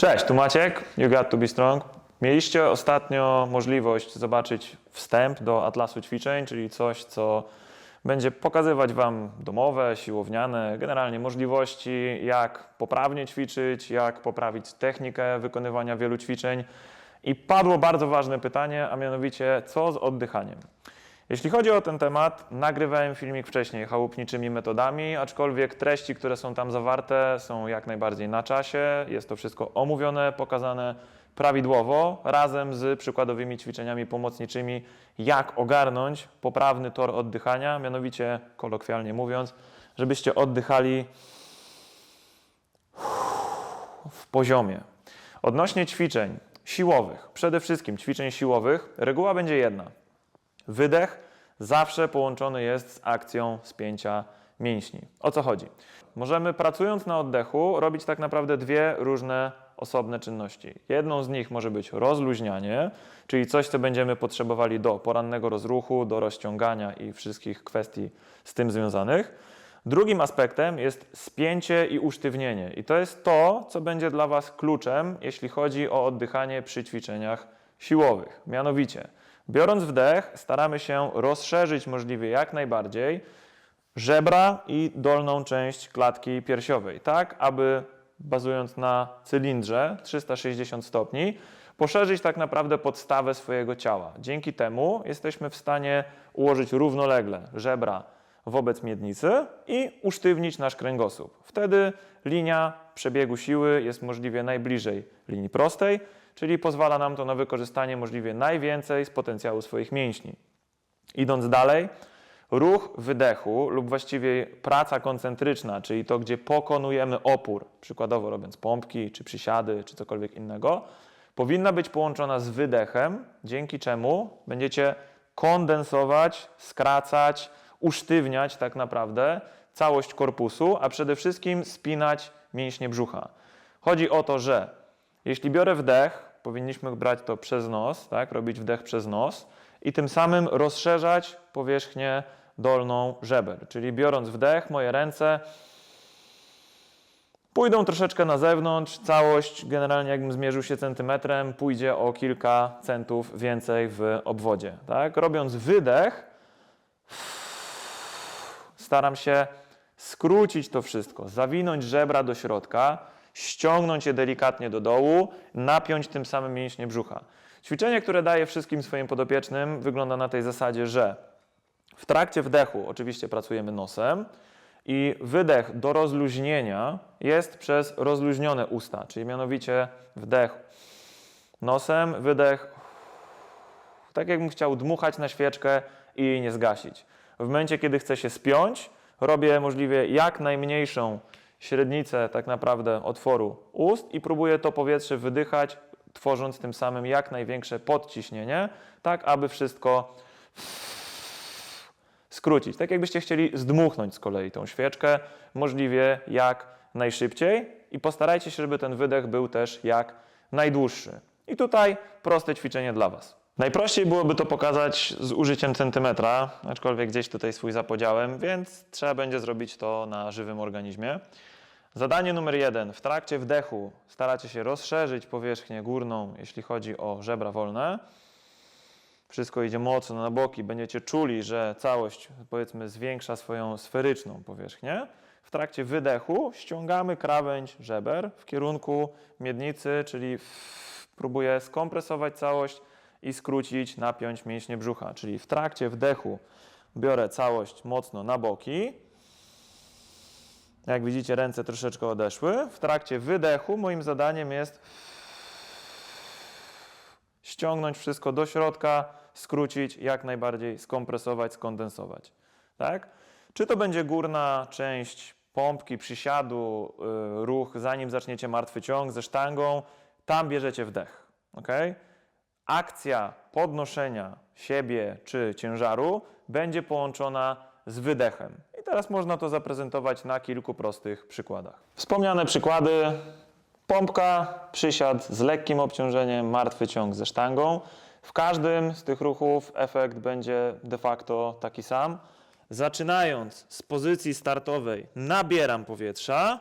Cześć, tu Maciek, You Got To Be Strong. Mieliście ostatnio możliwość zobaczyć wstęp do Atlasu Ćwiczeń, czyli coś, co będzie pokazywać Wam domowe, siłowniane, generalnie możliwości, jak poprawnie ćwiczyć, jak poprawić technikę wykonywania wielu ćwiczeń. I padło bardzo ważne pytanie, a mianowicie co z oddychaniem? Jeśli chodzi o ten temat, nagrywałem filmik wcześniej chałupniczymi metodami, aczkolwiek treści, które są tam zawarte, są jak najbardziej na czasie. Jest to wszystko omówione, pokazane prawidłowo, razem z przykładowymi ćwiczeniami pomocniczymi, jak ogarnąć poprawny tor oddychania, mianowicie, kolokwialnie mówiąc, żebyście oddychali w poziomie. Odnośnie ćwiczeń siłowych, przede wszystkim ćwiczeń siłowych, reguła będzie jedna. Wydech zawsze połączony jest z akcją spięcia mięśni. O co chodzi? Możemy pracując na oddechu robić tak naprawdę dwie różne osobne czynności. Jedną z nich może być rozluźnianie, czyli coś, co będziemy potrzebowali do porannego rozruchu, do rozciągania i wszystkich kwestii z tym związanych. Drugim aspektem jest spięcie i usztywnienie. I to jest to, co będzie dla Was kluczem, jeśli chodzi o oddychanie przy ćwiczeniach siłowych. Mianowicie, biorąc wdech, staramy się rozszerzyć możliwie jak najbardziej żebra i dolną część klatki piersiowej, tak aby bazując na cylindrze 360 stopni, poszerzyć tak naprawdę podstawę swojego ciała. Dzięki temu jesteśmy w stanie ułożyć równolegle żebra wobec miednicy i usztywnić nasz kręgosłup. Wtedy linia przebiegu siły jest możliwie najbliżej linii prostej, czyli pozwala nam to na wykorzystanie możliwie najwięcej z potencjału swoich mięśni. Idąc dalej, ruch wydechu lub właściwie praca koncentryczna, czyli to, gdzie pokonujemy opór, przykładowo robiąc pompki, czy przysiady, czy cokolwiek innego, powinna być połączona z wydechem, dzięki czemu będziecie kondensować, skracać, usztywniać tak naprawdę całość korpusu, a przede wszystkim spinać mięśnie brzucha. Chodzi o to, że jeśli biorę wdech, powinniśmy brać to przez nos, tak, robić wdech przez nos i tym samym rozszerzać powierzchnię dolną żeber. Czyli biorąc wdech, moje ręce pójdą troszeczkę na zewnątrz, całość generalnie jakbym zmierzył się centymetrem, pójdzie o kilka centów więcej w obwodzie. Tak? Robiąc wydech, staram się skrócić to wszystko, zawinąć żebra do środka, ściągnąć je delikatnie do dołu, napiąć tym samym mięśnie brzucha. Ćwiczenie, które daję wszystkim swoim podopiecznym, wygląda na tej zasadzie, że w trakcie wdechu oczywiście pracujemy nosem i wydech do rozluźnienia jest przez rozluźnione usta, czyli mianowicie wdech nosem, wydech tak jakbym chciał dmuchać na świeczkę i jej nie zgasić. W momencie, kiedy chcę się spiąć, robię możliwie jak najmniejszą średnicę tak naprawdę otworu ust i próbuję to powietrze wydychać, tworząc tym samym jak największe podciśnienie, tak aby wszystko skrócić. Tak jakbyście chcieli zdmuchnąć z kolei tą świeczkę, możliwie jak najszybciej i postarajcie się, żeby ten wydech był też jak najdłuższy. I tutaj proste ćwiczenie dla Was. Najprościej byłoby to pokazać z użyciem centymetra, aczkolwiek gdzieś tutaj swój zapodziałem, więc trzeba będzie zrobić to na żywym organizmie. Zadanie numer jeden. W trakcie wdechu staracie się rozszerzyć powierzchnię górną, jeśli chodzi o żebra wolne. Wszystko idzie mocno na boki. Będziecie czuli, że całość, powiedzmy, zwiększa swoją sferyczną powierzchnię. W trakcie wydechu ściągamy krawędź żeber w kierunku miednicy, czyli próbuję skompresować całość i skrócić, napiąć mięśnie brzucha. Czyli w trakcie wdechu biorę całość mocno na boki. Jak widzicie, ręce troszeczkę odeszły. W trakcie wydechu moim zadaniem jest ściągnąć wszystko do środka, skrócić, jak najbardziej skompresować, skondensować. Tak? Czy to będzie górna część pompki, przysiadu, y, ruch, zanim zaczniecie martwy ciąg ze sztangą, tam bierzecie wdech. ok? Akcja podnoszenia siebie czy ciężaru będzie połączona z wydechem. I teraz można to zaprezentować na kilku prostych przykładach. Wspomniane przykłady Pompka, przysiad z lekkim obciążeniem, martwy ciąg ze sztangą. W każdym z tych ruchów efekt będzie de facto taki sam. Zaczynając z pozycji startowej, nabieram powietrza,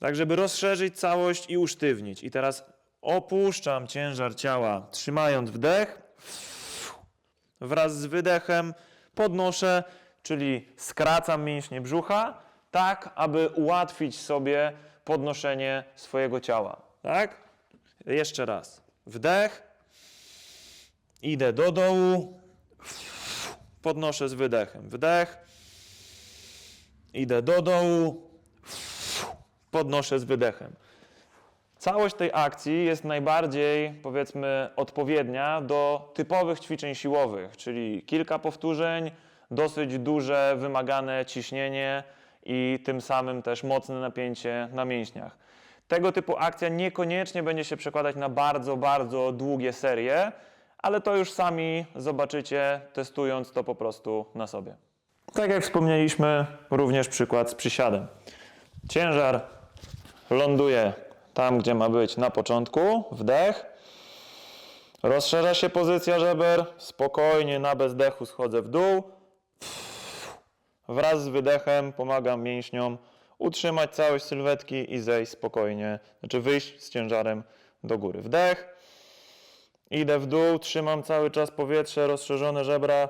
Tak, żeby rozszerzyć całość i usztywnić. I teraz opuszczam ciężar ciała, trzymając wdech. Wraz z wydechem podnoszę, czyli skracam mięśnie brzucha, tak, aby ułatwić sobie podnoszenie swojego ciała. Tak? Jeszcze raz. Wdech. Idę do dołu. Podnoszę z wydechem. Wdech. Idę do dołu. Podnoszę z wydechem. Całość tej akcji jest najbardziej, powiedzmy, odpowiednia do typowych ćwiczeń siłowych, czyli kilka powtórzeń, dosyć duże, wymagane ciśnienie i tym samym też mocne napięcie na mięśniach. Tego typu akcja niekoniecznie będzie się przekładać na bardzo, bardzo długie serie, ale to już sami zobaczycie, testując to po prostu na sobie. Tak jak wspomnieliśmy, również przykład z przysiadem. Ciężar ląduje tam, gdzie ma być na początku, wdech. Rozszerza się pozycja żeber, spokojnie na bezdechu schodzę w dół. Wraz z wydechem pomagam mięśniom utrzymać całość sylwetki i zejść spokojnie, znaczy wyjść z ciężarem do góry. Wdech. Idę w dół, trzymam cały czas powietrze, rozszerzone żebra.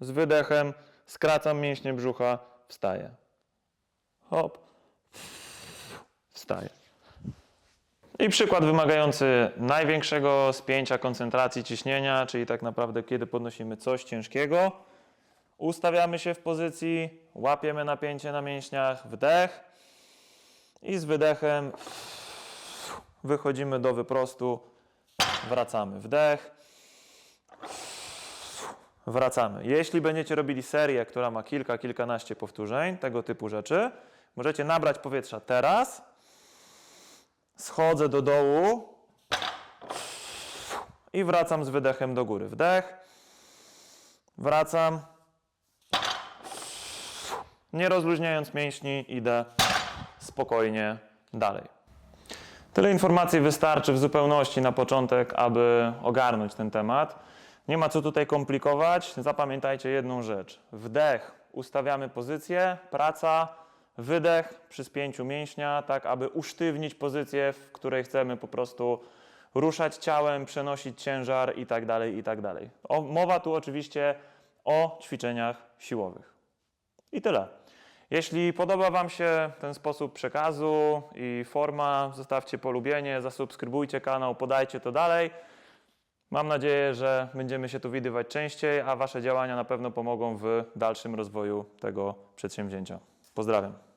Z wydechem skracam mięśnie brzucha, wstaję. Hop. Wstaję. I przykład wymagający największego spięcia koncentracji ciśnienia, czyli tak naprawdę kiedy podnosimy coś ciężkiego, ustawiamy się w pozycji, łapiemy napięcie na mięśniach, wdech i z wydechem wychodzimy do wyprostu, wracamy. Wdech, wracamy. Jeśli będziecie robili serię, która ma kilka, kilkanaście powtórzeń, tego typu rzeczy, możecie nabrać powietrza teraz, schodzę do dołu i wracam z wydechem do góry. Wdech, wracam, nie rozluźniając mięśni, idę spokojnie dalej. Tyle informacji wystarczy w zupełności na początek, aby ogarnąć ten temat. Nie ma co tutaj komplikować. Zapamiętajcie jedną rzecz. Wdech, ustawiamy pozycję, praca, wydech przy spięciu mięśnia, tak aby usztywnić pozycję, w której chcemy po prostu ruszać ciałem, przenosić ciężar i tak dalej, i tak. O, mowa tu oczywiście o ćwiczeniach siłowych. I tyle. Jeśli podoba Wam się ten sposób przekazu i forma, zostawcie polubienie, zasubskrybujcie kanał, podajcie to dalej. Mam nadzieję, że będziemy się tu widywać częściej, a Wasze działania na pewno pomogą w dalszym rozwoju tego przedsięwzięcia. Pozdrawiam.